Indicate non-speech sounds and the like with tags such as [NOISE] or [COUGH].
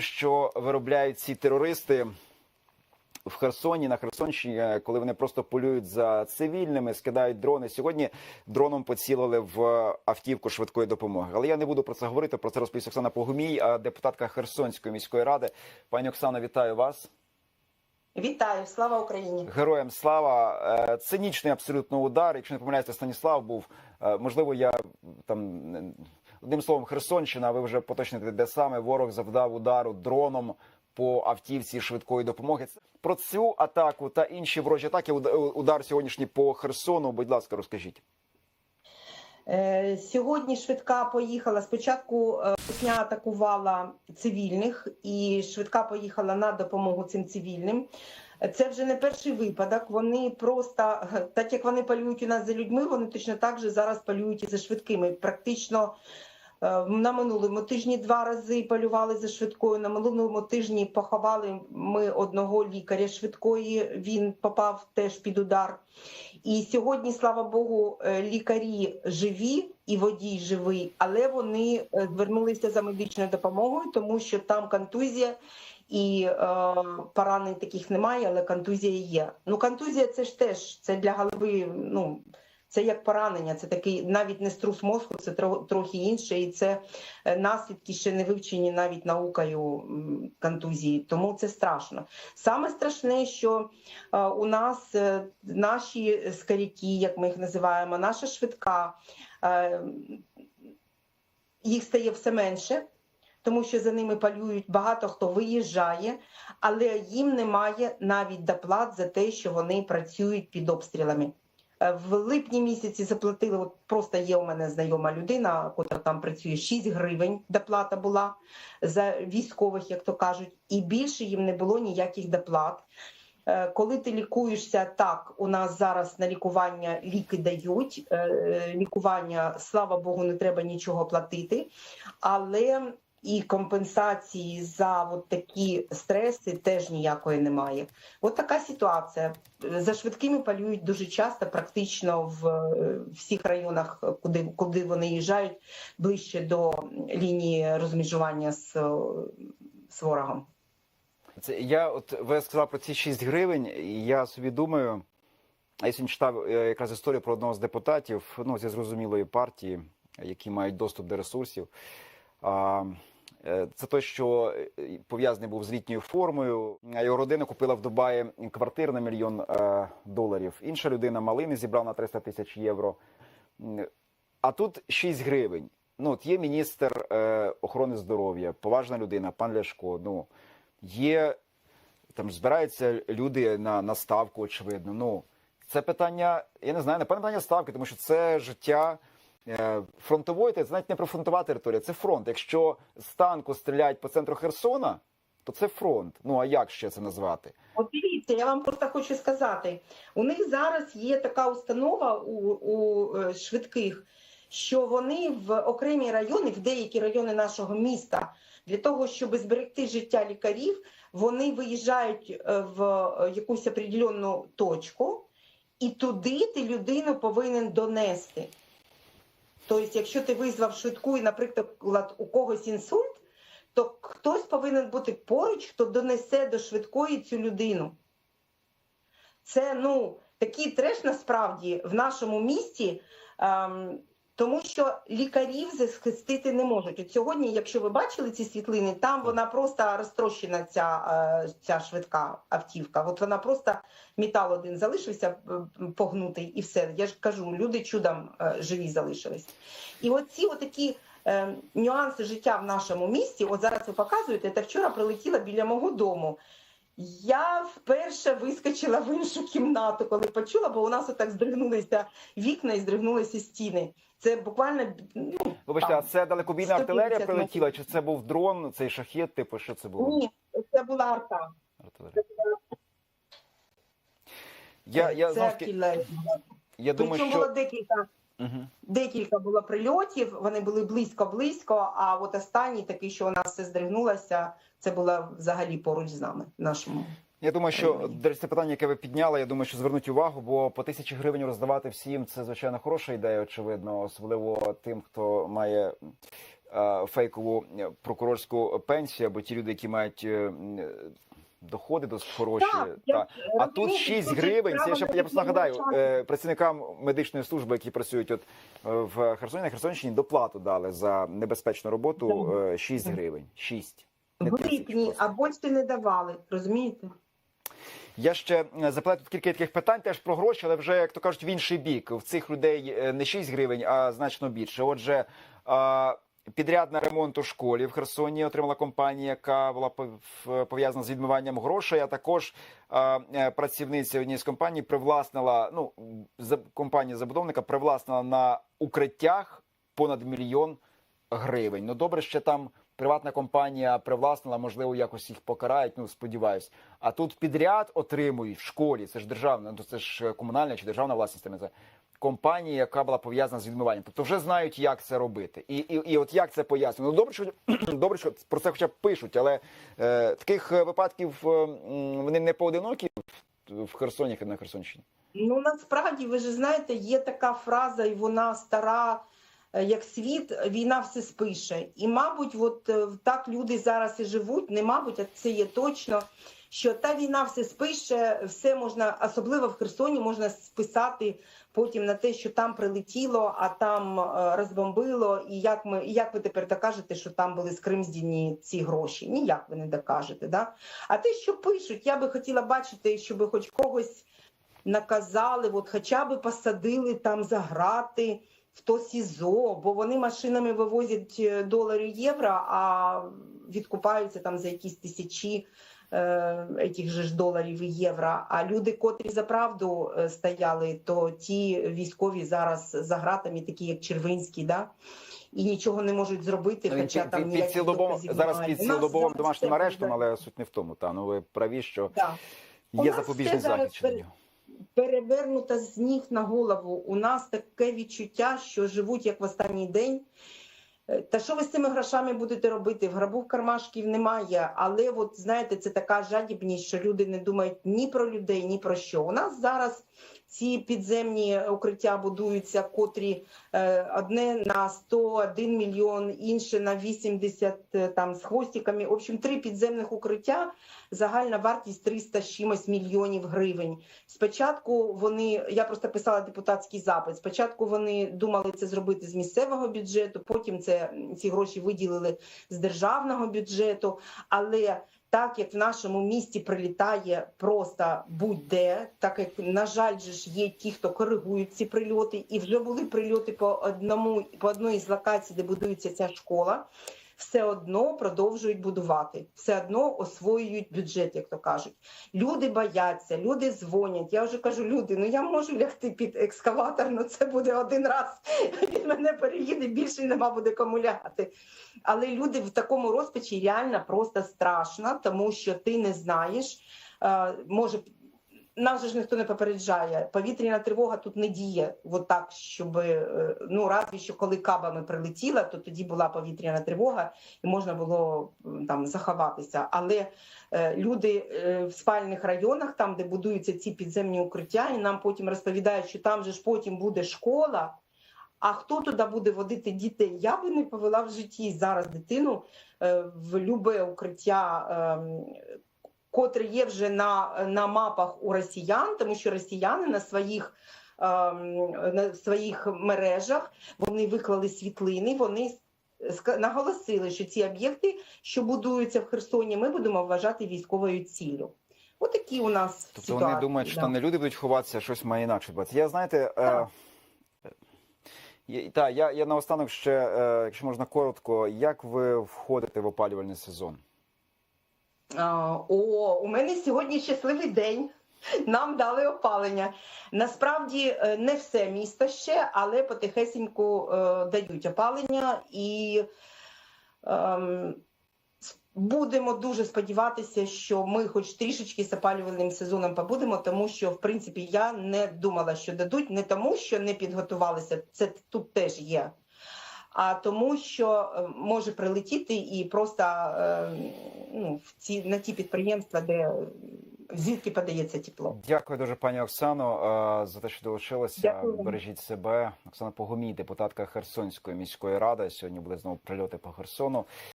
що виробляють ці терористи в Херсоні на Херсонщині, коли вони просто полюють за цивільними, скидають дрони. Сьогодні дроном поцілили в автівку швидкої допомоги. Але я не буду про це говорити. Про це розповість Оксана Погумій, а депутатка Херсонської міської ради. Пані Оксано, вітаю вас. Вітаю, слава Україні! Героям слава Е, цинічний абсолютно удар. Якщо не помиляюся, Станіслав був Е, можливо. Я там одним словом Херсонщина. Ви вже поточните, де саме ворог завдав удару дроном по автівці швидкої допомоги. Про цю атаку та інші ворожі атаки. Удар сьогоднішній по Херсону. Будь ласка, розкажіть. Е, Сьогодні швидка поїхала. Спочатку е, Русня атакувала цивільних, і швидка поїхала на допомогу цим цивільним. Е, Це вже не перший випадок. Вони просто е, так як вони полюють у нас за людьми, вони точно так же зараз полюють і за швидкими. Практично е, на минулому тижні два рази полювали за швидкою. На минулому тижні поховали ми одного лікаря швидкої. Він попав теж під удар. І сьогодні, слава Богу, е, лікарі живі і водій живий, але вони е, звернулися за медичною допомогою, тому що там контузія і е, поранень таких немає, але контузія є. Ну, контузія це ж теж це для голови. Ну це як поранення, це такий навіть не струс мозку, це трохи інше, і це е, наслідки ще не вивчені навіть наукою контузії. Тому це страшно. Саме страшне, що е, у нас е, наші скаряки, як ми їх називаємо, наша швидка, їх стає все менше, тому що за ними полюють багато хто виїжджає, але їм немає навіть доплат за те, що вони працюють під обстрілами. Е, В липні місяці заплатили, от просто є у мене знайома людина, яка там працює 6 гривень, доплата була за військових, як то кажуть, і більше їм не було ніяких доплат. Е, Коли ти лікуєшся так, у нас зараз на лікування ліки дають. е, Лікування, слава Богу, не треба нічого платити, але і компенсації за от такі стреси теж ніякої немає. От така ситуація. За швидкими полюють дуже часто, практично в е, всіх районах, куди, куди вони їжджають, ближче до лінії розмежування з, е, з ворогом. Це я, от ви сказали про ці 6 гривень. і Я собі думаю, я сьогодні читав е, якраз історію про одного з депутатів, ну зі зрозумілої партії, які мають доступ до ресурсів. А, Це той, що е, пов'язаний був з літньою формою. Його родина купила в Дубаї квартир на мільйон е, доларів. Інша людина малини зібрав на 300 тисяч євро. А тут 6 гривень. Ну, от є міністр е, охорони здоров'я, поважна людина, пан Ляшко. Ну є там збираються люди на, на ставку, очевидно. Ну це питання, я не знаю, напевно, питання ставки, тому що це життя е, фронтової, це навіть не прифронтова територія, це фронт. Якщо з танку стріляють по центру Херсона, то це фронт. Ну а як ще це назвати? От дивіться, я вам просто хочу сказати: у них зараз є така установа у, у е, швидких, що вони в окремі райони, в деякі райони нашого міста, для того, щоб зберегти життя лікарів, вони виїжджають е, в е, якусь определенну точку, і туди ти людину повинен донести. Тобто, якщо ти визвав швидку, і, наприклад, у когось інсульт, то хтось повинен бути поруч, хто донесе до швидкої цю людину. Це ну такий треш насправді в нашому місті, ем, тому що лікарів захистити не можуть. От сьогодні, якщо ви бачили ці світлини, там вона просто розтрощена, ця, е, ця швидка автівка. От вона просто метал один залишився е, погнутий, і все. Я ж кажу, люди чудом е, живі залишились. І оці отакі е, нюанси життя в нашому місті, от зараз ви показуєте, та вчора прилетіла біля мого дому. Я вперше вискочила в іншу кімнату, коли почула, бо у нас отак здригнулися вікна і здригнулися стіни. Це буквально ну, Вибачте, а це далекобійна артилерія прилетіла? Чи це був дрон, цей шахет? Типу, що це було? ні, це була арта. Артилерія. Я, я, це знову ж я думаю, що було декілька Угу. Декілька було прильотів, вони були близько-близько. А от останній такий, що у нас все здригнулося, це було взагалі поруч з нами. Нашому Я думаю, що це питання, яке ви підняли, я думаю, що звернуть увагу, бо по тисячі гривень роздавати всім це звичайно хороша ідея, очевидно, особливо тим, хто має е, фейкову е, прокурорську пенсію, або ті люди, які мають е, доходи досить хороші. Так, А тут розумію, 6 гривень. Це я ще я просто нагадаю е, працівникам медичної служби, які працюють от е, в Херсоні на Херсонщині, доплату дали за небезпечну роботу е, 6 гривень. 6. В липні, а більше не давали, розумієте? Я ще е, запитаю тут кілька таких питань теж про гроші, але вже як то кажуть, в інший бік. В цих людей е, не 6 гривень, а значно більше. Отже, е, підряд на ремонт у школі в Херсоні отримала компанія, яка була пов'язана з відмиванням грошей. А також е, е, працівниця однієї з компаній привласнила. Ну компанія забудовника привласнила на укриттях понад мільйон гривень. Ну добре, ще там приватна компанія привласнила, можливо, якось їх покарають. Ну сподіваюсь. А тут підряд отримують в школі. Це ж державна, ну це ж комунальна чи державна власність. Це компанія, яка була пов'язана з відмиванням. Тобто вже знають, як це робити, і і, і от як це пояснює. Ну добре, що [CLEARS THROAT] добре, що про це хоча б пишуть, але е, таких е, випадків е, вони не поодинокі в- Херсоні на Херсонщині. Ну насправді ви ж знаєте, є така фраза, і вона стара. Е, Як світ, війна все спише. І, мабуть, от е, так люди зараз і живуть, не мабуть, а це є точно, що та війна все спише, все можна, особливо в Херсоні, можна списати потім на те, що там прилетіло, а там е, розбомбило. І як ми, і як ви тепер докажете, що там були скримздіні ці гроші? Ніяк ви не докажете. Да? А те, що пишуть, я би хотіла бачити, щоб хоч когось наказали, от хоча б посадили там за грати в то СІЗО, бо вони машинами вивозять е, долари євро, а відкупаються там за якісь тисячі е, етих же ж доларів і євро. А люди, котрі за правду е, стояли, то ті військові зараз за гратами, такі як Червинський, да? і нічого не можуть зробити. Ну, хоча під, там під, під ніяких зараз під цілодобовим домашнім арештом, але суть не в тому. Та ну ви праві, що Да. Є запобіжний все зараз перевернута з ніг на голову. У нас таке відчуття, що живуть як в останній день. Е, Та що ви з цими грошами будете робити? В грабу кармашків немає. Але от знаєте, це така жадібність, що люди не думають ні про людей, ні про що. У нас зараз ці підземні укриття будуються, котрі е, одне на 101 мільйон, інше на 80 е, там з хвостиками. В общем, три підземних укриття. Загальна вартість 300 з чимось мільйонів гривень. Спочатку вони, я просто писала депутатський запит. Спочатку вони думали це зробити з місцевого бюджету, потім це ці гроші виділили з державного бюджету. Але так як в нашому місті прилітає просто будь-де, так як на жаль, же ж є ті, хто коригують ці прильоти, і вже були прильоти по одному по одній з локацій, де будується ця школа. Все одно продовжують будувати, все одно освоюють бюджет, як то кажуть. Люди бояться, люди дзвонять. Я вже кажу, люди, ну я можу лягти під екскаватор, ну це буде один раз. Він мене переїде, більше нема буде кому лягати. Але люди в такому розпачі реально просто страшно, тому що ти не знаєш. е, Може, нас же ж ніхто не попереджає. Повітряна тривога тут не діє, от так, щоб е, ну разві що коли кабами прилетіла, то тоді була повітряна тривога і можна було там заховатися. Але е, люди е, в спальних районах, там де будуються ці підземні укриття, і нам потім розповідають, що там же ж потім буде школа. А хто туди буде водити дітей? Я би не повела в житті зараз дитину е, в любе укриття, котре є вже на, на мапах у росіян, тому що росіяни на своїх. ем, На своїх мережах вони виклали світлини. Вони наголосили, що ці об'єкти, що будуються в Херсоні, ми будемо вважати військовою ціллю. Отакі у нас Тобто ситуації. вони думають, що да. там не люди будуть ховатися, щось має інакше відбуватися. Я знаєте, е, Так. та, я, я наостанок ще, е, якщо можна коротко, як ви входите в опалювальний сезон? О, у мене сьогодні щасливий день. Нам дали опалення. Насправді е, не все місто ще, але потихесеньку е, дають опалення і ем, будемо дуже сподіватися, що ми хоч трішечки з опалювальним сезоном побудемо, тому що в принципі я не думала, що дадуть, не тому, що не підготувалися. Це тут теж є. А тому, що е, може прилетіти і просто е, ну, в ці, на ті підприємства, де звідки подається тепло. Дякую дуже, пані Оксано, е, за те, що долучилася. Дякую. Бережіть себе. Оксана Погомій, депутатка Херсонської міської ради. Сьогодні буде знову прильоти по Херсону.